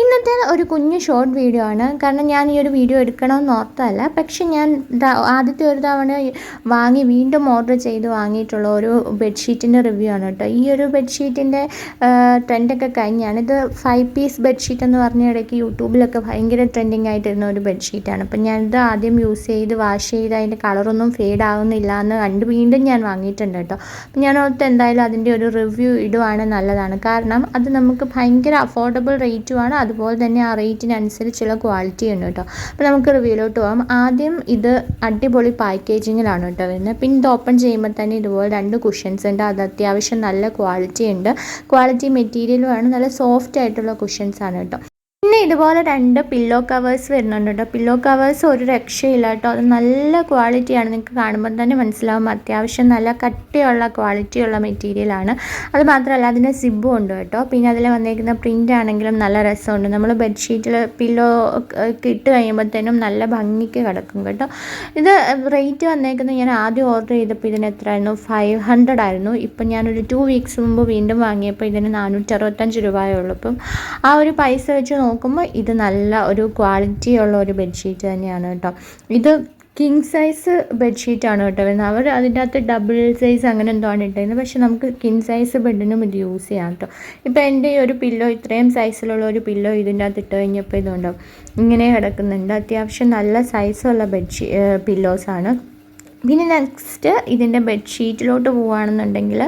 ഇന്നത്തെ ഒരു കുഞ്ഞു ഷോർട്ട് വീഡിയോ ആണ്. കാരണം ഞാൻ ഈ ഒരു വീഡിയോ എടുക്കണമെന്ന് ഓർത്തല്ല പക്ഷെ ഞാൻ ആദ്യത്തെ ഒരു തവണ വാങ്ങി വീണ്ടും ഓർഡർ ചെയ്ത് വാങ്ങിയിട്ടുള്ള ഒരു ബെഡ്ഷീറ്റിന്റെ റിവ്യൂ ആണ് കേട്ടോ. ഈ ഒരു ബെഡ്ഷീറ്റിന്റെ ട്രെൻഡൊക്കെ കഴിഞ്ഞാണ്. ഇത് ഫൈവ് പീസ് ബെഡ്ഷീറ്റ് എന്ന് പറഞ്ഞ ഇടയ്ക്ക് യൂട്യൂബിലൊക്കെ ഭയങ്കര ട്രെൻഡിങ് ആയിട്ടിരുന്ന ഒരു ബെഡ്ഷീറ്റാണ് അപ്പം ഞാനിത് ആദ്യം യൂസ് ചെയ്ത് വാഷ് ചെയ്ത് അതിന്റെ കളറൊന്നും ഫെയ്ഡ് ആവുന്നില്ല എന്ന് കണ്ട് വീണ്ടും ഞാൻ വാങ്ങിയിട്ടുണ്ട് കേട്ടോ. അപ്പം ഞാൻ ഓർത്ത് എന്തായാലും അതിന്റെ ഒരു റിവ്യൂ ഇടുവാണ് നല്ലതാണ്. കാരണം അത് നമുക്ക് ഭയങ്കര അഫോർഡബിൾ റേറ്റുമാണ് അതുപോലെ തന്നെ ആ റേറ്റിനനുസരിച്ചുള്ള ക്വാളിറ്റി ഉണ്ട് കേട്ടോ. അപ്പോൾ നമുക്ക് റിവ്യൂലോട്ട് പോകാം ആദ്യം ഇത് അടിപൊളി പാക്കേജിങ്ങിലാണ് കേട്ടോ വരുന്നത്. പിന്നെ ഇത് ഓപ്പൺ ചെയ്യുമ്പോൾ തന്നെ ഇതുപോലെ രണ്ട് കുഷൻസ് ഉണ്ട്. അത് അത്യാവശ്യം നല്ല ക്വാളിറ്റി ഉണ്ട്. ക്വാളിറ്റി മെറ്റീരിയലുമാണ് നല്ല സോഫ്റ്റ് ആയിട്ടുള്ള കുഷൻസ് ആണ് കേട്ടോ. പിന്നെ ഇതുപോലെ രണ്ട് പില്ലോ കവേഴ്സ് വരുന്നുണ്ട് കേട്ടോ പില്ലോ കവേഴ്സ് ഒരു രക്ഷയില്ല കേട്ടോ അത് നല്ല ക്വാളിറ്റിയാണ് നിങ്ങൾക്ക് കാണുമ്പോൾ തന്നെ മനസ്സിലാവും. അത്യാവശ്യം നല്ല കട്ടിയുള്ള ക്വാളിറ്റിയുള്ള മെറ്റീരിയലാണ് അത് മാത്രമല്ല അതിന് സിബും ഉണ്ട് കേട്ടോ പിന്നെ അതിൽ വന്നേക്കുന്ന പ്രിന്റ് ആണെങ്കിലും നല്ല രസമുണ്ട്. നമ്മൾ ബെഡ്ഷീറ്റിൽ പില്ലോ ഇട്ട് കഴിയുമ്പോഴത്തേനും നല്ല ഭംഗിക്ക് കിടക്കും കേട്ടോ. ഇത് റേറ്റ് വന്നേക്കുന്നത് ഞാൻ ആദ്യം ഓർഡർ ചെയ്തപ്പോൾ ഇതിന് എത്രയായിരുന്നു? ഫൈവ് ഹൺഡ്രഡ് ആയിരുന്നു. ഇപ്പം ഞാനൊരു ടു വീക്സ് മുമ്പ് വീണ്ടും വാങ്ങിയപ്പോൾ ഇതിന് നാനൂറ്റി അറുപത്തഞ്ച് രൂപയേ ഉള്ളൂ. അപ്പം ആ ഒരു പൈസ വെച്ച് നോക്കുമ്പോൾ ഇത് നല്ല ഒരു ക്വാളിറ്റി ഉള്ള ഒരു ബെഡ്ഷീറ്റ് തന്നെയാണ് കേട്ടോ. ഇത് കിങ് സൈസ് ബെഡ്ഷീറ്റാണ് കേട്ടോ വരുന്നത്. അവർ അതിന്റെ അകത്ത് ഡബിൾ സൈസ് അങ്ങനെ എന്തോ ആണ് ഇട്ടിരുന്നത് പക്ഷേ നമുക്ക് കിങ് സൈസ് ബെഡിനും ഇത് യൂസ് ചെയ്യാം കേട്ടോ. ഇപ്പോൾ എന്റെ ഈ ഒരു പില്ലോ ഇത്രയും സൈസിലുള്ള ഒരു പില്ലോ ഇതിന്റെ അകത്ത് ഇട്ട് കഴിഞ്ഞപ്പോൾ ഇതുണ്ടാവും ഇങ്ങനെ കിടക്കുന്നുണ്ട്. അത്യാവശ്യം നല്ല സൈസുള്ള ബെഡ്ഷീ പില്ലോസാണ് പിന്നെ നെക്സ്റ്റ് ഇതിന്റെ ബെഡ്ഷീറ്റിലോട്ട് പോവുകയാണെന്നുണ്ടെങ്കിൽ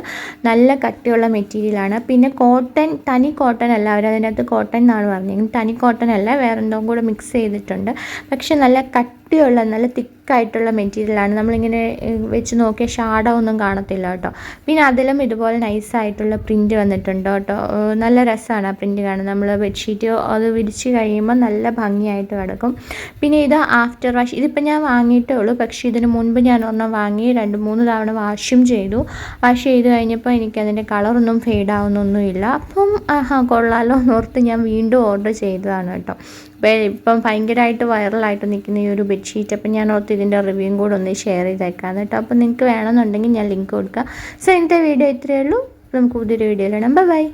നല്ല കട്ടിയുള്ള മെറ്റീരിയലാണ് പിന്നെ കോട്ടൺ തനി കോട്ടൺ അല്ല. അവർ അതിനകത്ത് കോട്ടൺ എന്നാണ് പറഞ്ഞത് തനി കോട്ടൺ അല്ല. വേറെന്തോ കൂടെ മിക്സ് ചെയ്തിട്ടുണ്ട്. പക്ഷെ നല്ല കട്ടിയുള്ള നല്ല തിക്കായിട്ടുള്ള മെറ്റീരിയലാണ് നമ്മളിങ്ങനെ വെച്ച് നോക്കിയാൽ ഷാഡോ ഒന്നും കാണത്തില്ല കേട്ടോ. പിന്നെ അതിലും ഇതുപോലെ നൈസായിട്ടുള്ള പ്രിന്റ് വന്നിട്ടുണ്ട് കേട്ടോ. നല്ല രസമാണ് ആ പ്രിന്റ് കാണാൻ. നമ്മൾ ബെഡ്ഷീറ്റ് അത് വിരിച്ച് കഴിയുമ്പോൾ നല്ല ഭംഗിയായിട്ട് കിടക്കും. പിന്നെ ഇത് ആഫ്റ്റർ വാഷ് ഇതിപ്പോൾ ഞാൻ വാങ്ങിയിട്ടേ ഉള്ളൂ. പക്ഷേ ഇതിന് മുൻപ് ഞാൻ ഒരെണ്ണം വാങ്ങി രണ്ട് മൂന്ന് തവണ വാഷും ചെയ്തു. വാഷ് ചെയ്ത് കഴിഞ്ഞപ്പോൾ എനിക്കതിന്റെ കളറൊന്നും ഫെയ്ഡ് ആവുന്നൊന്നുമില്ല. അപ്പം ആ കൊള്ളാലോ എന്നോർത്ത് ഞാൻ വീണ്ടും ഓർഡർ ചെയ്തതാണ് കേട്ടോ. ഇപ്പം ഭയങ്കരമായിട്ട് വൈറലായിട്ട് നിൽക്കുന്ന ഈ ഒരു ബെഡ്ഷീറ്റ് അപ്പം ഞാൻ ഓർത്ത് ഇതിന്റെ റിവ്യൂവും കൂടെ ഒന്ന് ഷെയർ ചെയ്തേക്കാം കേട്ടോ. അപ്പോൾ നിങ്ങൾക്ക് വേണമെന്നുണ്ടെങ്കിൽ ഞാൻ ലിങ്ക് കൊടുക്കാം. സോ ഇന്നത്തെ വീഡിയോ ഇത്രയേ ഉള്ളൂ. നമുക്ക് പുതിയൊരു വീഡിയോയിലാണ് ബൈ.